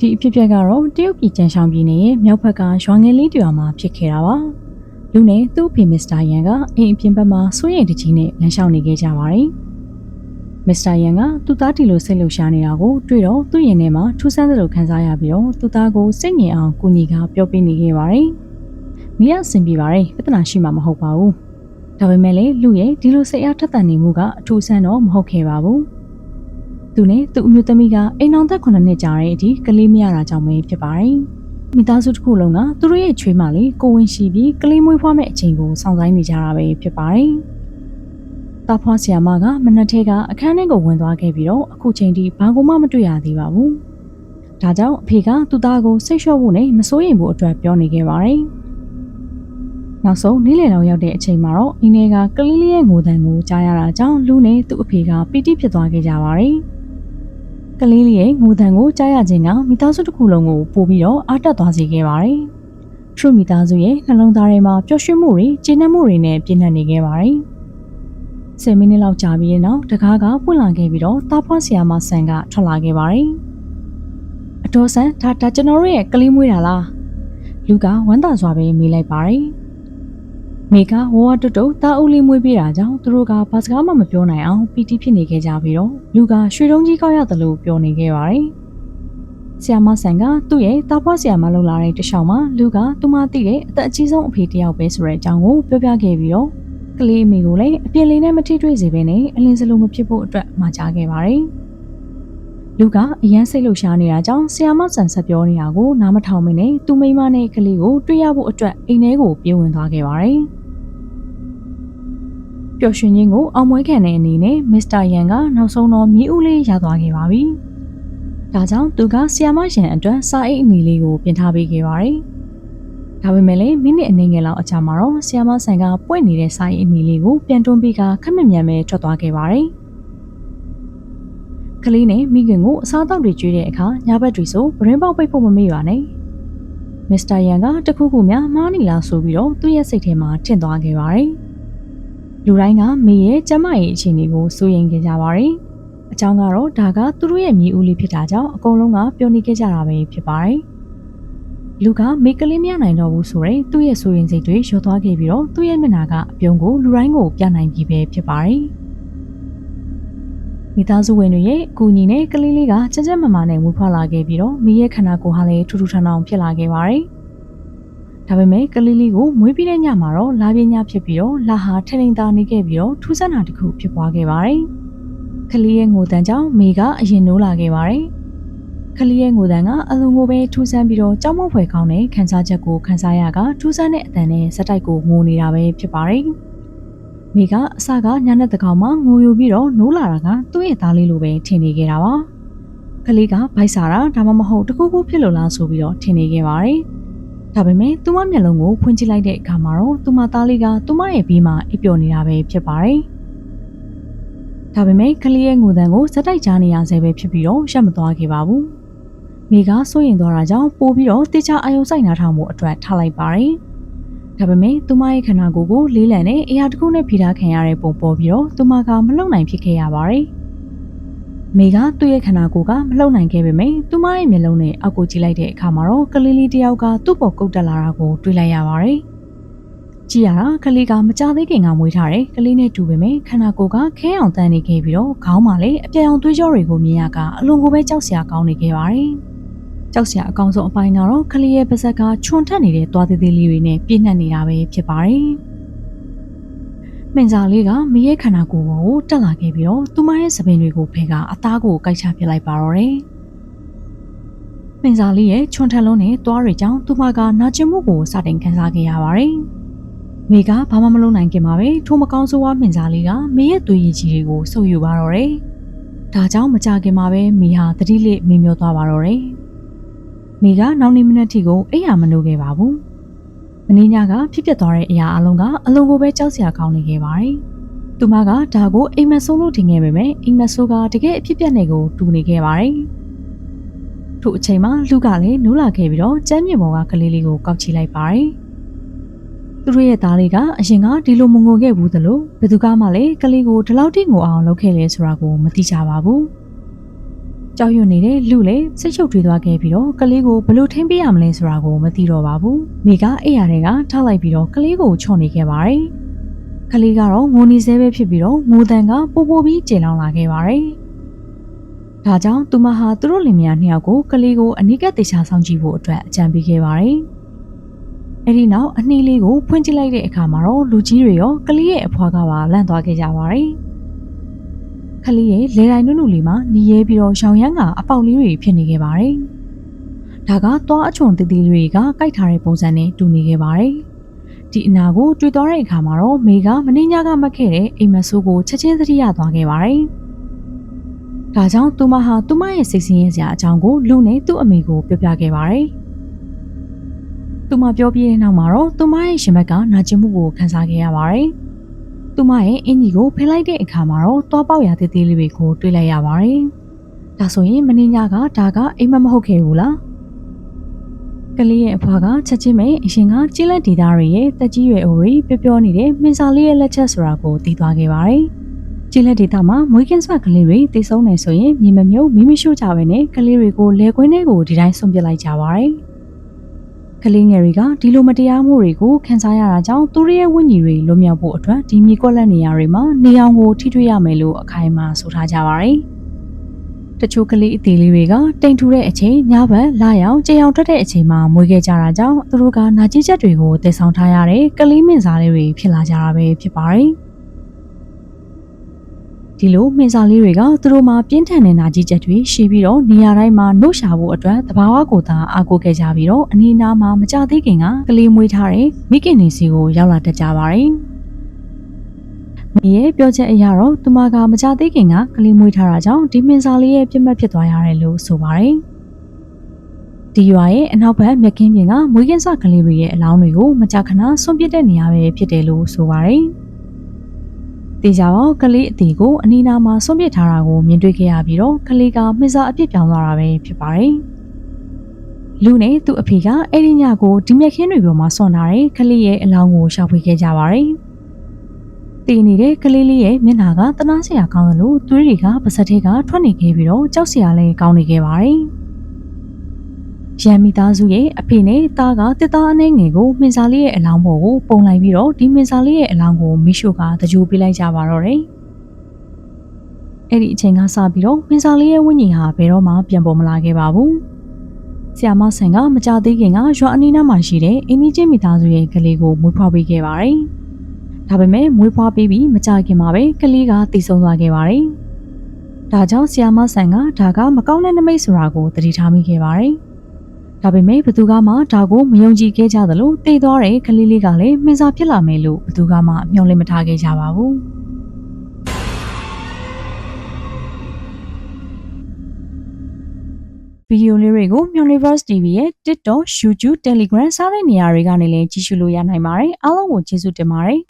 ဒီအဖြစ်အပျက်ကတော့တရုတ်ပြည်ကျန်းရှောင်းပြည်နယ်ရဲ့မြောက်ဘက်ကရွာငယ်လေးတရွာမှာဖြစ်ခဲ့တာပါလူနဲ့သူ့အဖေမစ္စတာယန်ကအိမ်အပြင်ဘက်မှာစိုးရိမ်တကြီးနဲ့လမ်းလျှောက်နေခဲ့ကြပါတယ်မစ္စတာယန်ကသူ့သားတီလိုစိတ်လှုပ်ရှားနေတာကိုတွေ့တော့သူ့ရင်ထဲမှာထူးဆန်းသလိုခံစားရပြီးတော့သူ့သားကိုစိတ်ငြိမ်အောင်ကူညီကပြောပေးနေခဲ့ပါတယ်မိရအဆင်ပြေပါတယ်ပြဿနာရှိမှာမဟုတ်ပါဘူးဒါပေမဲ့လေလူရဲ့ဒီလိုစိတ်အားထက်သန်နေမှုကအထူးဆန်းတော့မဟုတ်ခဲ့ပါဘူး သူနဲ့သူ့အမျိုးသမီးကအိမ်အောင်သက်9နှစ်ကြာတဲ့အထိကလေးမရတာကြောင့်ပဲဖြစ်ပါတယ်မိသားစုတစ်ခုလုံးကသူတို့ရဲ့ချွေးမလေးကိုဝင်ရှိပြီးကလေးမွေးဖွားမဲ့အချိန်ကိုစောင့်ဆိုင်းနေကြတာပဲဖြစ်ပါတယ်။တာဖွားဆီယာမကမနက်ထဲကအခန်းထဲကိုဝင်သွားခဲ့ပြီးတော့အခုချိန်ထိဘာမှမတွေ့ရသေးပါဘူး။ဒါကြောင့်အဖေကသူ့သားကိုစိတ်လျှော့ဖို့နဲ့မစိုးရိမ်ဖို့အတွက်ပြောနေခဲ့ပါတယ်။နောက်ဆုံးနေ့လယ်လောက်ရောက်တဲ့အချိန်မှာတော့အင်းလေးကကလေးလေးရဲ့ငိုတံကိုကြားရတာကြောင့်လူနဲ့သူ့အဖေကပီတိဖြစ်သွားခဲ့ကြပါတယ်။ ကလေးလေးရဲ့ငိုတံကိုကြားရခြင်းကမိသားစုတစ်ခုလုံးကိုပို့ပြီးတော့အားတက်သွားစေခဲ့ပါတယ်။ထရမိသားစုရဲ့နှလုံးသားထဲမှာပျော်ရွှင်မှုတွေကျေနပ်မှုတွေနဲ့ပြည့်နှက်နေခဲ့ပါတယ်။10မိနစ်လောက်ကြာပြီးတဲ့နောက်တကားကပွင့်လာခဲ့ပြီးတော့တာဖွားဆီယာမဆန်ကထွက်လာခဲ့ပါတယ်။အတော်ဆန်ဒါဒါကျွန်တော်တို့ရဲ့ကလေးမွေးတာလား။လူကဝမ်းသာစွာပဲမေးလိုက်ပါတယ်။ မိကဝဝတုတ်တုတ်တာအုပ်လေးမွေးပေးတာကြောင့်သူတို့ကဘာစကားမှမပြောနိုင်အောင်ပီတိဖြစ်နေခဲ့ကြပြီးတော့လူကရွှေတုံးကြီးကောက်ရတယ်လို့ပြောနေခဲ့ပါတယ်။ဆီယာမဆန်ကသူ့ရဲ့တာဖွားဆီယာမလှုပ်လာတဲ့တခြားမှာလူကသူမသိတဲ့အသက်အကြီးဆုံးအဖေတယောက်ပဲဆိုတဲ့အကြောင်းကိုပြောပြခဲ့ပြီးတော့ကလေးအမေကိုလည်းအပြင်းလေးနဲ့မထိတွေ့စေဘဲနဲ့အလင်းစလုံးမဖြစ်ဖို့အတွက်မှာကြားခဲ့ပါတယ်။လူကအရန်စိတ်လှုပ်ရှားနေတာကြောင့်ဆီယာမဆန်ဆက်ပြောနေတာကိုနားမထောင်မနဲ့သူမိမနဲ့ကလေးကိုတွေ့ရဖို့အတွက်အိမ်ထဲကိုပြေးဝင်သွားခဲ့ပါတယ်။ ပျော်ရွှင်ခြင်းကိုအောင်ပွဲခံတဲ့အနေနဲ့မစ္စတာယန်ကနောက်ဆုံးတော့မြေဦးလေးရသွားခဲ့ပါပြီ။ဒါကြောင့်သူကဆီယာမယန်အတွက်စာအိတ်အမီလေးကိုပြင်ထားပေးခဲ့ပါတယ်။ဒါပေမဲ့လည်းမိနစ်အနည်းငယ်လောက်အကြာမှာတော့ဆီယာမဆန်ကပွင့်နေတဲ့စာအိတ်အမီလေးကိုပြန်တွန်းပြီးကခက်မမြန်ပဲထွက်သွားခဲ့ပါတယ်။ကလေးနဲ့မိခင်ကိုအစားအသောက်တွေကျွေးတဲ့အခါညဘက်တွေဆိုဗရင်ပေါက်ပိတ်ဖို့မမေ့ပါနဲ့။မစ္စတာယန်ကတခုခုများမှားနေလားဆိုပြီးတော့သူ့ရဲ့စိတ်ထဲမှာထင်သွားခဲ့ပါတယ်။ လူတိုင်းကမေရဲ့ကျမရဲ့အခြေအနေကိုစိုးရိမ်ခဲ့ကြပါတယ်။အကြောင်းကတော့ဒါကသူတို့ရဲ့မြေဦးလေးဖြစ်တာကြောင့်အကုန်လုံးကပျော်နေခဲ့ကြတာပဲဖြစ်ပါတယ်။လူကမေကလေးမရနိုင်တော့ဘူးဆိုရင်သူ့ရဲ့စိုးရိမ်စိတ်တွေလျော့သွားခဲ့ပြီးတော့သူ့ရဲ့မျက်နှာကအပြုံးကိုလူတိုင်းကိုပြနိုင်ပြီးပဲဖြစ်ပါတယ်။မိသားစုဝင်တွေရဲ့အကူအညီနဲ့ကလေးလေးကကြက်ကြက်မမာနဲ့ဝူဖွာလာခဲ့ပြီးတော့မိရဲ့ခန္ဓာကိုယ်ဟာလည်းထူးထူးထန်ထန်ဖြစ်လာခဲ့ပါတယ်။ ဒါပေမဲ့ကလေးလေးကိုမွေးပြီးတဲ့ညမှာတော့လာပြင်းညဖြစ်ပြီးတော့လာဟာထထင်သာနေခဲ့ပြီးတော့ထူးဆန်းတာတစ်ခုဖြစ်ပွားခဲ့ပါတယ်။ကလေးရဲ့ငိုတန်းကြောင့်မေကအရင်နိုးလာခဲ့ပါတယ်။ကလေးရဲ့ငိုတန်းကအလုံးကိုပဲထူးဆန်းပြီးတော့ကြောက်မွဖွယ်ကောင်းတဲ့ခံစားချက်ကိုခံစားရကထူးဆန်းတဲ့အတန်နဲ့စက်တိုက်ကိုငိုနေတာပဲဖြစ်ပါတယ်။မေကအစကညနေတကောင်မှငိုယူပြီးတော့နိုးလာတာကသူ့ရဲ့သားလေးလိုပဲထင်နေခဲ့တာပါ။ကလေးကဗိုက်စာတာဒါမှမဟုတ်တကူကူဖြစ်လို့လားဆိုပြီးတော့ထင်နေခဲ့ပါတယ်။ ဒါပေမဲ့သူမမျက်လုံးကိုဖွင့်ကြည့်လိုက်တဲ့အခါမှာတော့သူမသားလေးကသူမရဲ့ဘေးမှာအိပ်ပျော်နေတာပဲဖြစ်ပါတယ်။ဒါပေမဲ့ကလေးရဲ့ငိုတန်ကိုစက်တိုက်ကြားနေရဆဲပဲဖြစ်ပြီးတော့ရပ်မသွားခဲ့ပါဘူး။မိကစိုးရင်သွားတာကြောင့်ပို့ပြီးတော့တေချာအယုံဆိုင်နာထောင်မှုအတွက်ထားလိုက်ပါတယ်။ဒါပေမဲ့သူမရဲ့ခန္ဓာကိုယ်ကိုလေးလံနဲ့အရာတစ်ခုနဲ့ဖိထားခံရတဲ့ပုံပေါ်ပြီးတော့သူမကမလုံနိုင်ဖြစ်ခဲ့ရပါတယ်။ မေကသူ့ရဲ့ခန္ဓာကိုယ်ကမလှုပ်နိုင်ခဲ့ပေမဲ့သူမရဲ့မျက်လုံးနဲ့အောက်ကိုကြည့်လိုက်တဲ့အခါမှာတော့ကလေးလေးတယောက်ကသူ့ပေါ်ကုတ်တက်လာတာကိုတွေ့လိုက်ရပါတယ်။ကြည့်ရတာကလေးကမကြသေးခင်ကမွေးထားတယ်ကလေးနဲ့တူပေမဲ့ခန္ဓာကိုယ်ကခဲအောင်တန်းနေခဲ့ပြီးတော့ခေါင်းမှာလည်းအပြောင်သွေးကြောတွေကိုမြင်ရကအလွန်ကိုပဲကြောက်စရာကောင်းနေခဲ့ပါတယ်။ကြောက်စရာအကောင်ဆုံးအပိုင်းကတော့ကလေးရဲ့ပါးစပ်ကချွန်ထက်နေတဲ့သွားသေးသေးလေးတွေနဲ့ပြည့်နှက်နေတာပဲဖြစ်ပါတယ်။ မင်စာလေးကမရဲ့ခန္ဓာကိုယ်ပေါ်ကိုတက်လာခဲ့ပြီးတော့သူမရဲ့သပင်တွေကိုဖဲကအသားကိုကိုက်ချပြလိုက်ပါတော့တယ်။မင်စာလေးရဲ့ချွန်ထက်လုံးနဲ့သွားတွေကြောင့်သူမကနာကျင်မှုကိုစတင်ခံစားခဲ့ရပါတယ်။မိကဘာမှမလုပ်နိုင်ခင်မှာပဲထိုမကောင်းဆိုးဝါးမင်စာလေးကမိရဲ့သွေးရည်ကြီးတွေကိုဆုပ်ယူပါတော့တယ်။ဒါကြောင့်မကြခင်မှာပဲမိဟာတတိလေးမင်းမျောသွားပါတော့တယ်။မိကနောက်နေ့မနေ့ထိကိုအိပ်ရမလို့ခဲ့ပါဘူး။ မင်းညကဖြစ်ပျက်သွားတဲ့အရာအလုံးကအလုံးကိုပဲကြောက်စရာကောင်းနေခဲ့ပါတယ်။သူမကဒါကိုအိမ်မက်ဆိုးလို့ထင်ခဲ့ပေမဲ့အိမ်မက်ဆိုးကတကယ်အဖြစ်ပျက်နေကိုတူနေခဲ့ပါတယ်။ထို့အချိန်မှာလူကလည်းနိုးလာခဲ့ပြီးတော့ကျမ်းမြေပေါ်ကကလေးလေးကိုကောက်ချလိုက်ပါတယ်။သူတို့ရဲ့သားလေးကအရင်ကဒီလိုမငိုခဲ့ဘူးသလိုဘယ်သူကမှလည်းကလေးကိုဒီလောက်ထိငိုအောင်လုပ်ခဲ့လဲဆိုတာကိုမသိကြပါဘူး။ ကြောက်ရွံ့နေတဲ့လူလည်းစိတ်ရှုပ်ထွေးသွားခဲ့ပြီးတော့ကလေးကိုဘယ်လိုထိန်းပေးရမလဲဆိုတာကိုမသိတော့ပါဘူးမိကအိယာတွေကထားလိုက်ပြီးတော့ကလေးကိုချော့နေခဲ့ပါတယ်ကလေးကတော့ငိုနေဆဲပဲဖြစ်ပြီးတော့ငိုတန်ကပိုပိုပြီးကျေလောင်လာခဲ့ပါတယ်ဒါကြောင့်သူမဟာသူတို့လင်မယားနှစ်ယောက်ကိုကလေးကိုအနိကတေချာဆောင်ကြည့်ဖို့အတွက်အကြံပေးခဲ့ပါတယ်အဲ့ဒီနောက်အနှီးလေးကိုဖွင့်ကြည့်လိုက်တဲ့အခါမှာတော့လူကြီးတွေရောကလေးရဲ့အဖွားကပါလန့်သွားခဲ့ကြပါတယ်။ ကလေးရဲ့လေတိုင်းနုနုလေးမှာညီရဲပြီးတော့ရှောင်ရမ်းကအပေါက်လေးတွေဖြစ်နေခဲ့ပါတယ်။ဒါကသွားအချွန်တည်တည်တွေကကြိုက်ထားတဲ့ပုံစံနဲ့တူနေခဲ့ပါတယ်။ဒီအနာကိုတွေ့သွားတဲ့အခါမှာတော့မေကမင်းညကမှတ်ခဲ့တဲ့အိမ်မဆိုးကိုချက်ချင်းသတိရသွားခဲ့ပါတယ်။ဒါကြောင့်သူမဟာသူမရဲ့စိတ်ဆင်းရဲစရာအကြောင်းကိုလူနဲ့သူ့အမေကိုပြောပြခဲ့ပါတယ်။သူမပြောပြတဲ့နောက်မှာတော့သူမရဲ့ရှင်ဘက်ကနာကျင်မှုကိုခံစားခဲ့ရပါတယ်။ သူမရဲ့အင်ကြီးကိုဖယ်လိုက်တဲ့အခါမှာတော့သွားပေါက်ရသေးသေးလေးတွေကိုတွေ့လိုက်ရပါတယ်။ဒါဆိုရင်မင်းညကဒါကအိမ်မမဟုတ်ခဲ့ဘူးလား။ကလေးရဲ့အဖွားကချက်ချင်းပဲအရှင်ကကြီးလက်ဒီသားတွေရဲ့တက်ကြီးရွယ်အိုရီပြောပြောနေတဲ့မင်းစာလေးရဲ့လက်ချက်ဆိုတာကိုသိသွားခဲ့ပါတယ်။ကြီးလက်ဒေတာမှာမွေးကင်းစွာကလေးတွေတိတ်ဆုံးနေဆိုရင်မြေမမြုပ်မိမရှို့ကြပဲနဲ့ကလေးတွေကိုလဲကွင်းတွေကိုဒီတိုင်းဆုံးပစ်လိုက်ကြပါတယ်။ ကလေးငယ်တွေကဒီလိုမတရားမှုတွေကိုခံစားရတာကြောင့်သူတို့ရဲ့ဝိညာဉ်တွေလွတ်မြောက်ဖို့အတွက်ဒီမြေကွက်လက်နေရာတွေမှာနေအောင်ကိုထိထွေးရမယ်လို့အခိုင်အမာဆိုထားကြပါတယ်။တချို့ကလေးအသေးလေးတွေကတိမ်ထူတဲ့အချိန်ညဘက်လာရောက်ကြေအောင်ထွက်တဲ့အချိန်မှာမွေးခဲ့ကြတာကြောင့်သူတို့ကနာကျင်ချက်တွေကိုတည်ဆောင်ထားရတဲ့ကလေးမင်းစားလေးတွေဖြစ်လာကြတာပဲဖြစ်ပါတယ်။ ဒီလိုမင်းစာလေးတွေကသူတို့မှာပြင်းထန်တဲ့နာကြီးချက်တွေရှိပြီးတော့နေရာတိုင်းမှာနှုတ်ရှာဖို့အတွက်တဘာဝကိုသာအားကိုးခဲ့ကြပြီးတော့အနီးနားမှာမကြသေးခင်ကကလေးမွေးထားတဲ့မိခင်နေစီကိုရောက်လာတတ်ကြပါတယ်။မိရဲ့ပြောချက်အရတော့သူမကမကြသေးခင်ကကလေးမွေးထားတာကြောင့်ဒီမင်းစာလေးရဲ့ပြစ်မှတ်ဖြစ်သွားရတယ်လို့ဆိုပါတယ်။ဒီရွာရဲ့အနောက်ဘက်မြက်ခင်းပြင်ကမွေးကင်းစကလေးတွေရဲ့အလောင်းတွေကိုမကြခဏဆွန့်ပစ်တဲ့နေရာပဲဖြစ်တယ်လို့ဆိုပါတယ်။ တေချာတော့ကလေးအသေးကိုအနီးနားမှာဆွန့်ပစ်ထားတာကိုမြင်တွေ့ခဲ့ရပြီးတော့ကလေးကမှစ္စာအပြစ်ပြောင်းသွားတာပဲဖြစ်ပါတယ်။လူနဲ့သူ့အဖေကအဲ့ဒီညကိုဒီမြက်ခင်းတွေပေါ်မှာဆွန့်ထားတဲ့ကလေးရဲ့အလောင်းကိုရှာဖွေခဲ့ကြပါတယ်။တည်နေတဲ့ကလေးလေးရဲ့မျက်နှာကတနာစရာကောင်းတယ်လို့သွေးတွေကပါစက်ထဲကထွက်နေခဲ့ပြီးတော့ကြောက်စရာလည်းကောင်းနေခဲ့ပါတယ်။ ရန်မိသားစုရဲ့အဖေနဲ့သားကတစ်သားအနေငယ်ကိုမင်းစာလေးရဲ့အလောင်းပေါ်ကိုပုံလိုက်ပြီးတော့ဒီမင်းစာလေးရဲ့အလောင်းကိုမိရှုကတကြိုပေးလိုက်ကြပါတော့တယ်။အဲ့ဒီအချိန်ကစပြီးတော့မင်းစာလေးရဲ့ဝိညာဉ်ဟာဘယ်တော့မှပြန်ပေါ်မလာခဲ့ပါဘူး။ဆီယာမဆန်ကမကြသေးခင်ကရွာအနီးနားမှာရှိတဲ့အင်းကြီးချင်းမိသားစုရဲ့ကလေးကိုမွေးဖွားပေးခဲ့ပါတယ်။ဒါပေမဲ့မွေးဖွားပေးပြီးမကြခင်မှာပဲကလေးကတည်ဆုံသွားခဲ့ပါတယ်။ဒါကြောင့်ဆီယာမဆန်ကဒါကမကောင်းတဲ့နမိတ်ဆိုတာကိုသတိထားမိခဲ့ပါတယ်။ ဒါပေမဲ့ဘသူကမှဒါကိုမယုံကြည်ခဲ့ကြသလိုတိတ်သွားတဲ့ကလေးလေးကလည်းမင်းစားဖြစ်လာမယ်လို့ဘသူကမှမျှော်လင့်မထားခဲ့ကြပါဘူးဗီဒီယိုလေးတွေကို Universe TV ရဲ့ TikTok, YouTube, Telegram စတဲ့နေရာတွေကနေလည်းကြည့်ရှုလို့ရနိုင်ပါတယ်အားလုံးကိုကျေးဇူးတင်ပါတယ်